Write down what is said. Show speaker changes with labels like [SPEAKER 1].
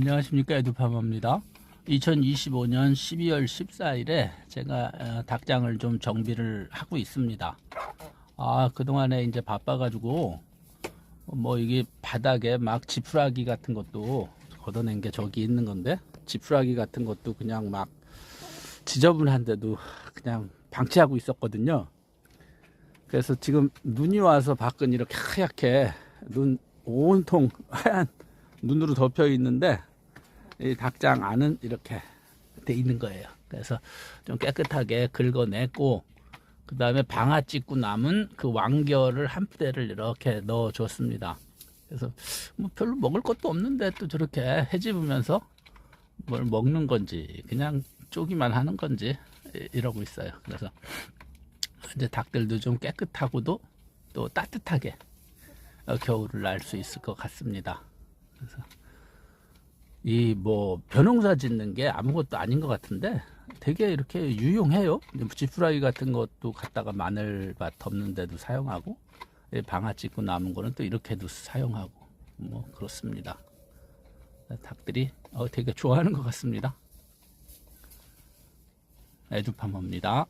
[SPEAKER 1] 안녕하십니까 에두파마입니다. 2025년 12월 14일에 제가 어, 닭장을 좀 정비를 하고 있습니다. 아 그동안에 이제 바빠가지고 뭐 이게 바닥에 막 지푸라기 같은 것도 걷어낸 게 저기 있는 건데 지푸라기 같은 것도 그냥 막 지저분한데도 그냥 방치하고 있었거든요. 그래서 지금 눈이 와서 밖은 이렇게 하얗게 눈 온통 하얀 눈으로 덮여 있는데 이 닭장 안은 이렇게 돼 있는 거예요. 그래서 좀 깨끗하게 긁어냈고 그 다음에 방아 찍고 남은 그 왕겨를 한 푸대를 이렇게 넣어 줬습니다. 그래서 뭐 별로 먹을 것도 없는데 또 저렇게 해집으면서 뭘 먹는 건지 그냥 쪼기만 하는 건지 이- 이러고 있어요. 그래서 이제 닭들도 좀 깨끗하고도 또 따뜻하게 어, 겨울을 날 수 있을 것 같습니다. 그래서 이뭐 벼농사 짓는 게 아무것도 아닌 것 같은데 되게 이렇게 유용해요. 지푸라기 같은 것도 갖다가 마늘밭 덮는데도 사용하고 이 방아 찍고 남은 거는 또 이렇게도 사용하고 뭐 그렇습니다. 닭들이 어, 되게 좋아하는 것 같습니다. 에두파머입니다.